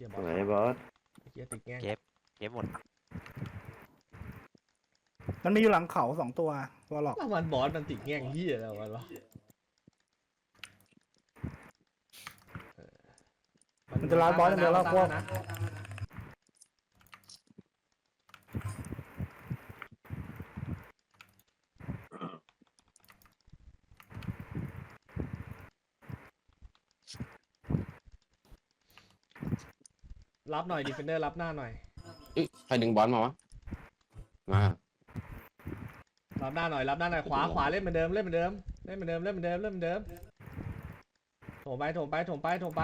ฮียบสอสวยบอสเฮียติดแง่งเก็บเก็บหมดมันมีอยู่หลังเขาสองตัววอลล็อกแล้วมันบอสมันติดแง่งเฮียอะไรวะวะเออมันจะลาดบอสอย่างเดียวแล้วพวก รับหน่อยดีเฟนเดอร์รับหน้าหน่อย เอ้ยใครดึงบอลมาวะ มารับหน้าหน่อยรับหน้าหน่อยขวาขวาเล่นเหมือนเดิมเล่นเหมือนเดิมเล่นเหมือนเดิมเล่นเหมือนเดิมเล่นเหมือนเดิมโถมไปโถมไปโถมไปโถมไป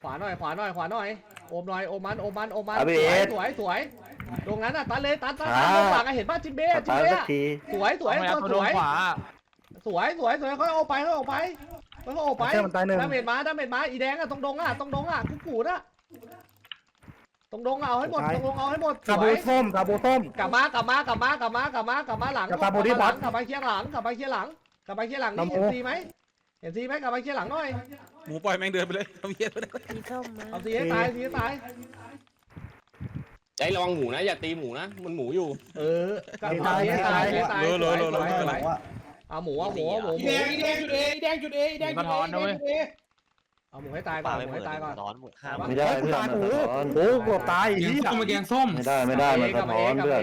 ขวาหน่อยขวาหน่อยขวาหน่อยโอมหน่อยโอมมันโอมมันโอมมันเอาไปสวยเอ็ดสวยสวยตรงนั้นอะตันเลยตันตันอ่าตันตรงฝั่งอะเห็นป่ะจิมเบ้สจิมตาร์เบ้ทสักอะทีสวยสวยเอาสไปวยเอาสตัววยขวาสวย สวยสวยค่อยๆออกไปค่อยๆออกไปค่อยๆออกไปเชื่อมันตายหนึ่ง ดาเมจมาดาเมจมาอีแดงอะตรงดงอะตรงดงอะกุ๊กกูดอะ ตรงดงอะเอาให้หมดตรงดงเอาให้หมดสคาวบูยส้มคาบูส้ม กลับมากลับมากลับมากลับมากลับมากลับมาหลังกลับมาบอดี้หลังบอสกลับมาเคลียร์หลังกลับมาเคลียร์หลังกลับมาเคลียร์หลังนี่นำโมเห็นซีไหมเห็นซีไหมกลับมาเคลียร์หลังหน่อยหมูปล่อยแม่งเดินไปเลยทำเหี้ยไปเลยมีส้มไหมเอาซีให้ตายซีให้ตายใจระวังหมูนะ อย่าตีหมูนะ มันหมูอยู่ เออกับเอาซีให้ตายซีให้ตายโลโลโลโลสวยไม่เป็นไรสวยเอาหมูเอาหมูเอาหมูหมูแดงจุดเอแดงจุดเอแดงจุดเอมาถอนนะ เว้ยเอาหมูให้ตายก่อปานไปหมูเปิให้ดตายก่อน ร้อนหมดข้ามไม่ได้เฮ้ยกูเพื่อนตายมันโอ้สะท้อนโหเกือบตายแกอีงกส้มมาแกงส้ม ไม่ได้ไม่ได้มันสะท้อนเพื่อน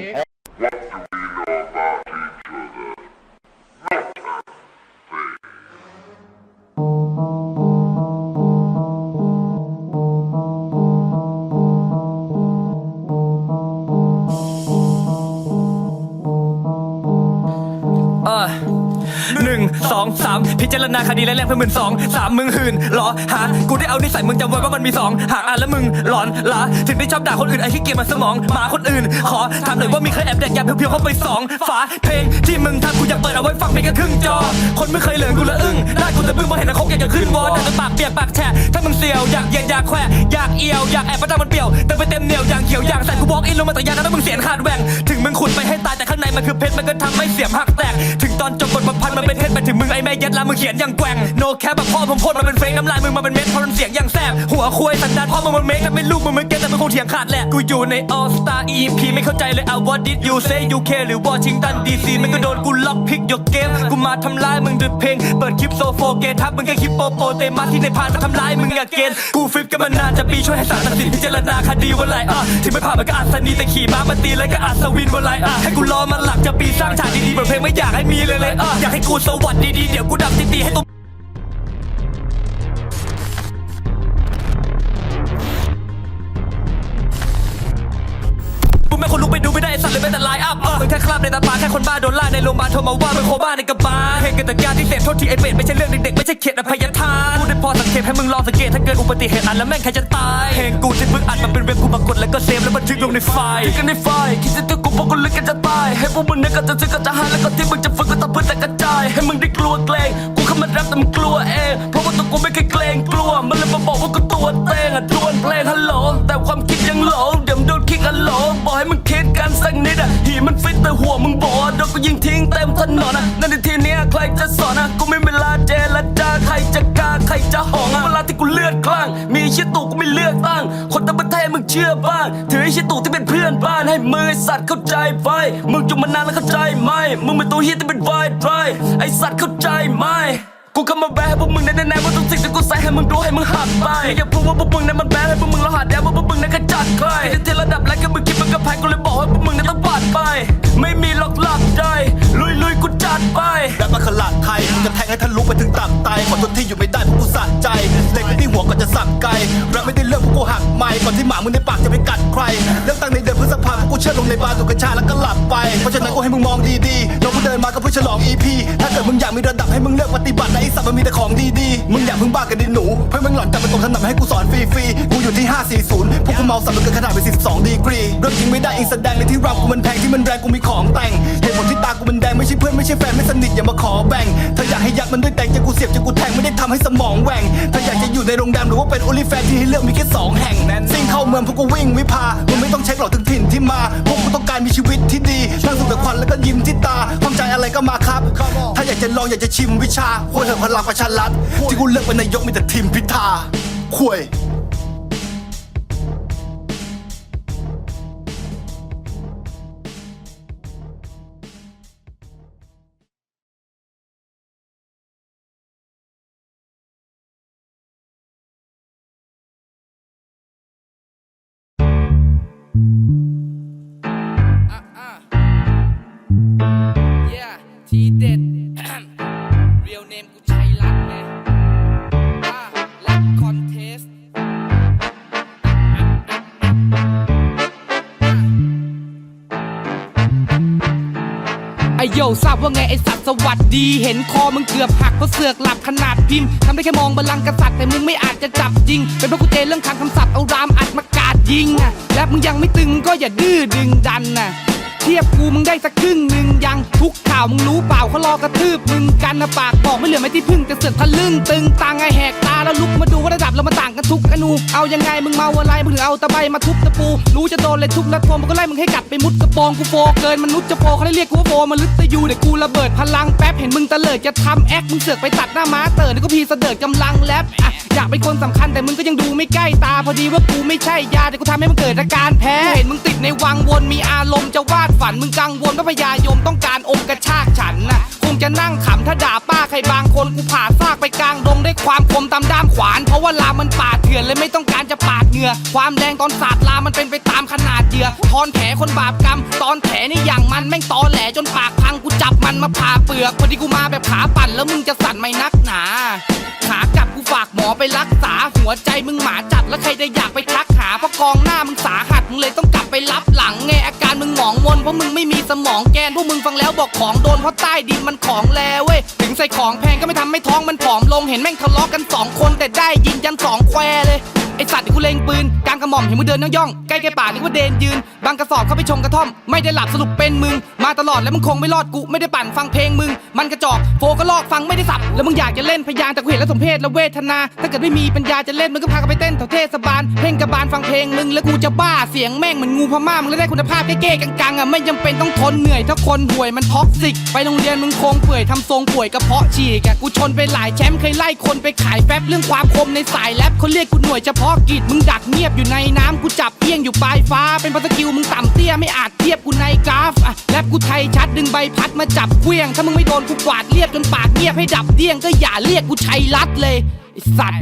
3พิจารณาคดีแรงเพิ่อหมื่นสองสามมึงหื่นหรอหากูได้เอานิสัยมึงจำไว้ว่ามันมีสองหากอ่านแล้วมึงหลอนละถึงได้ชอบด่าคนอื่นไอ้ที่เกียจมาสมองหมาคนอื่น ขอถามหน่อยว่ามีใครแอบแดกยาเพียวๆเข้าไปสองฝาเพลงที่มึงทำกูอยากเปิดเอาไว้ฟังเพลงแค่ครึ่งจอ คนไม่เคยเหลืองกูละอึ้งได้กูจะบึ้งมาเห็นนกะคกอยากจะขึ้นวอลแต่จะปากเปียกปากแฉะถ้ามึงเสียวอยากเย็นอยากแควอยากเอียวอยากแอบประจามันเปรี้ยวแต่ไปเต็มเหนียวอย่างเขียวอย่างใส่กูบอกอินลงมาแต่ยานะถ้ามึงเสียนขาดแหว่งถึงมึงขุดไปให้ตายแต่ข้างในมันคือเพชรมันก็ทำให้เสียมหักแตก ถึงตอนจบบทประพันมันเป็นเพชรไปถึง อ้แม่ยัดลามึงเขียนอย่างแกว่งโนแคแบบพ่อผมพ่นมาเป็นเฟกน้ำลายมึงมาเป็นเม็ดเพราะมันเสียงอย่างแสบหัวคุยสันดานพ่อมึงมันเมกแต่ไม่ลูกมึงไม่เก็ตแต่มึงคงเถียงขาดแหละกูอยู่ใน All Star EP ไม่เข้าใจเลยอะ What did you say UK หรือ Washington DC มันก็โดนกูล็อกพิกยกเกมกูมาทำลายมึงด้วยเพลงเปิดคลิปโซโฟเกทับมึงแค่คลิปโปโปเตมาที่ในพานมาทำลายมึงอย่าเกณฑ์กูฟิปกันมานานจะปีช่วยให้ศาลตัดสินพิจารณาคดีวันไรอะที่ไม่ผ่านมันก็อัศนีแต่ขี่ม้ามาตีแล้วก็อัศวินวันไรอะให้กูรอมันหลักจะปีสร้างฉากดีๆเหมือนเพลงไม่อยากให้มีเลยเลยอะอยากให้กูสวัสดีดีๆเดี๋ยวกูดับตีๆให้ตัวกูไม่คนลุกไปดูไม่ได้ไอ้สัตว์เลยเป็นแต่ไลน์อัพเออมึงแค่คราบในตาตาแค่คนบ้าโดนล่าในโรงพยาบาลโทรมาว่ามึงโคบ้าในกระบาเหตุเกิดจากยาที่เสพโทษทีไอ้เป็ดไม่ใช่เรื่องเด็กๆไม่ใช่เขียดอภัยทานพูดได้พอสังเกตให้มึงลองสังเกตถ้าเกิดอุบัติเหตุอันแล้วแม่งใครจะตายเพลงกูที่มึงอัดมาเป็นเว็บกูมากดแล้วก็เซฟแล้วบันทึกลงในไฟล์ทึกกันในไฟล์คิดจะตัวกูพวกกูลึกกันจะตายให้พวกมึงเนี่ยก็จะซื้อก็จะหายแล้วก็ที่มึงจะฝึกก็ต้อง เพื่อแต่กระจายให้มึงได้กลัวเกรงกูเข้ามารับแต่มึงกลัวเองเพราะว่าตัวกูไม่เคยเกรงกลัว มันเลยมาบอกว่ากูตัวเต็งอะดวนเพลงฮัลโหลแต่ความคิดยังหลเดี๋ยวโดนคิกอัลโหลบอกให้มึงคิดกันสักนิดอะหีมันฟิตแต่หัวมึงบอกโดนกูยิงทิ้งเต็มถนนอะนั่นในทีเนี้ยใครจะสอนอะกูไม่เวลาเจรจาใครจะกล้าใครจะหองอะเวลา กูเลือดคลั่ง มีชิตู่กูไม่เลือกตั้ง คนทั้งประเทศมึงเชื่อบ้าง ถือไอ้ชิตู่ที่เป็นเพื่อนบ้านให้มือสัตว์เข้าใจไฟมึงจุมานานแล้วเข้าใจไหม มึงเป็นตัวเฮียที่เป็นไฟไฟไอสัตว์เข้าใจไหมกูเข้ามาแบให้พวกมึงในแน่ๆว่าทุกสิ่งที่กูใส่ให้มึงรู้ให้มึงหักไปอย่าพูดว่าพวกมึงนั้นมันแบให้พวกมึงเราหาแดงว่าพวกมึงนั้นก็จัดใครที่ที่ระดับแรกก็มึงคิดมึงก็แพ้กูเลยบอกให้พวกมึงนั้นต้องบาดไป ไม่มีหลอกหลับใจลุยลุยๆกูจัดไปแรปมาขลาดไทยจะแทงให้ทะลุไปถึงตับไตขอโทษที่อยู่ไม่ได้เพราะกูสะใจ บาร์สูบกัญชาแล้วก็หลับไป เพราะฉะนั้นกูให้มึงมองดีๆน้องกูเดินมาก็เพื่อฉลอง EP ถ้าเกิดมึงอยากมีระดับให้มึงเลือกปฏิบัตินะไอสัตว์มันมีแต่ของดี มึงอย่าเพิ่งบ้ากันดิหนู เพื่อนมึงหล่อนจับไปตรงถนนให้กูสอนฟรีๆ กูอยู่ที่ 540 พวกกูเมาสับมันเกินขนาดไป42ดีกรีเรื่องจริงไม่ได้อิงแสดงในที่รำกูมันแพงที่มันแรงกูมีของแต่งเหตุผลที่ตากูมันแดงไม่ใช่เพื่อนไม่ใช่แฟนไม่สนิทอย่ามาขอแบ่งถ้าอยากให้ยัดมันด้วยแต่งจะกูเสียบจะกูแทงไม่ได้ทำให้สมองแหว่งถ้าอยากจะอยู่ในโรงแรมหรือว่าเป็นโอลิแฟนที่ให้เลือกมีแค่สองแห่งซิ่งเข้าเมืองพวกกูวิ่งวิพามึงไม่ต้องเช็คหรอกถึงถิ่นที่มาพวกกูต้องการมีชีวิตที่ดีนั่งสูดแต่ควันแล้วก็ยิ้มที่ตาค อะไรก็มาครับ ถ้าอยากจะลองอยากจะชิมวิชาควรเหินพลังประชารัฐที่กูเลือกเป็นนายกมีแต่ทีมพิธาคุย โยทราบว่าไงไอสัตว์สวัสดี เห็นคอมึงเกือบหักเพราะเสือกหลับขนาดพิมพ์ทำได้แค่มองบัลลังก์กษัตริย์แต่มึงไม่อาจจะจับจริง เป็นเพราะกูเจเรื่องทางคำศัพท์เอารามอัดมากาดยิงอะและมึงยังไม่ตึงก็อย่าดื้อดึงดันน่ะ ทียบกูมึงได้สักครึ่งหนึ่งยังทุกข่าวมึงรู้เปล่าเขารอกระทืบมึงกันนะปากบอกไม่เหลือไม่ที่พึ่งแต่เสือกทะลึ่งตึงตังไอแหกตาแล้วลุกมาดูว่าระดับเรามาต่างกันทุกอนูเอายังไงมึงเมาอะไรมึงถึงเอาตะไบมาทุบตะปู รู้จะโดนเลยทุบแล้วโทมมันก็ไล่มึงให้กลับไปมุดกระโปรงกูโฟเกินมนุษย์จะโฟเขาได้เรียกกูว่าโฟมาลึกตะยูเดี๋ยวกูระเบิดพลังแป๊บเห็นมึงตะเลิดจะทำแอคมึงเสือกไปตัดหน้าม้าเต๋อนี่ก็พีเสดิร์ดกำลังแรปอะอยากเป็นคนสำคัญแต่มึงก็ยังดูไม่ใกล้ตาพอดีว่ากูไม่ใช่ยาแต่กูทำให้มึงเกิดอาการแพ้เห็นมึงติดในวังวนมีอารมณ์จะวาดฝันมึงกังวลว่าพญายมต้องการอมกระชากฉันนะคงจะนั่งขำถ้าด่าป้าใครบางคนกูผ่าซากไปกลางดงด้วยความคมตามด้ามขวาน เพราะว่าลามันป่าดเถื่อนเลยไม่ต้องการจะปาดเหงื่อความแรงตอนสาดลามันเป็นไปตามขนาดเหยื่อทอนแผลคนบาปกรรม ตอนแผลนี่อย่างมันแม่งตอแหลจนปากพังกูจับมันมาผ่าเปลือกพอดีกูมาแบบขาปั่นแล้วมึงจะสั่นไหมนักหนาขากลับกูฝากหมอไปรักษาหัวใจมึงหมาจัดแล้วใครจะอยากไปทักหาเพราะกองหน้ามึงสาหัสมึงเลยต้องกลับไปรับหลัง เพราะมึงไม่มีสมองแกนพวกมึงฟังแล้วบอกของโดนเพราะใต้ดินมันของแล้วเว้ยถึงใส่ของแพงก็ไม่ทำให้ท้องมันผอมลงเห็นแม่งทะเลาะกันสองคนแต่ได้ยินยันสองแคว ไอสัตว์ที่กูเล็งปืนกลางกระหม่อมเห็นมึงเดินย่องๆใกล้แกป่านึกว่าเดนยืนบางกระสอบเข้าไปชมกระท่อม ไม่ได้หลับสรุปเป็นมึง มาตลอดแล้วมึงคงไม่รอดกูไม่ได้ปั่นฟังเพลงมึง มันกระจอกโฟก็ลอกฟังไม่ได้สับ แล้วมึงอยากจะเล่นพยางค์แต่กูเห็นแล้วสมเพศและเวทนา ถ้าเกิดไม่มีปัญญาจะเล่นมึงก็พากันไปเต้นแถวเทศบาลเพลงกระบาลฟังเพลงมึงแล้วกูจะบ้าเสียงแม่งเหมือนงูพม่ามึงเลยได้คุณภาพเก้ๆกังๆอะไม่จำเป็นต้องทนเหนื่อยถ้าคนห่วยมันท็อกซิก ไปโรงเรียนมึงคงเปื่อยทำทรงป่วยกระเพาะฉีกอะกูชนไปหลายแชมป์เคยไล่คนไปขายแฟบเรื่องความคมในสายแรปเขาเรียกกูหน่วยเฉพาะกิจมึงดักเงียบอยู่ในน้ำกูจับเพียงอยู่ปลายฟ้า เป็นพัสกิลมึงต่ำเตี้ยไม่อาจเทียบกูในกราฟอะแลบกูไทยชัดดึงใบพัดมาจับเคลี้ยง ถ้ามึงไม่โดนกูกวาดเรียบจนปากเงียบให้ดับเดี้ยงก็อย่าเรียกกูชัยรัดเลยไอสัตว์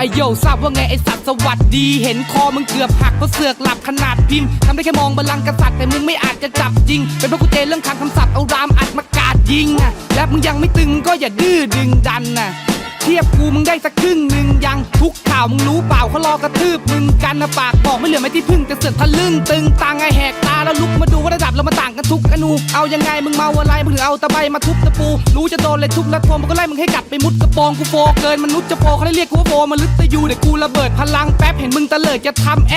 ไอโยทราบว่าไงไอสัตว์สวัสดี เห็นคอมึงเกือบหักเพราะเสือกหลับขนาดพิมพ์ทำได้แค่มองบาลลังกษัตริย์แต่มึงไม่อาจจะจับจริง เป็นเพราะกูเจเรื่องคำคำศัพท์เอารามอัดมากาดยิงอะและมึงยังไม่ตึงก็อย่าดื้อดึงดันน่ะ เทียบกูมึงได้สักครึ่งหนึ่งยังทุกข่าวมึงรู้เปล่าเขารอกระทืบมึงกันนะปากบอกไม่เหลือไม่ที่พึ่งแต่เสือกทะลึ่งตึงตังไอแหกตาแล้วลุกมาดูว่าระดับเรามาต่างกันทุกอนูเอายังไงมึงเมาอะไรมึงถึงเอาตะไบมาทุบตะปู รู้จะโดนเลยทุบแล้วโทมมันก็ไล่มึงให้กัดไปมุดกระโปรงกูโฟเกินมนุษย์จะโฟเขาได้เรียกกูว่าโฟมันลึกตะยูเดี๋ยวกูระเบิดพลังแป๊บเห็นมึงตะเลิดจะทำแอ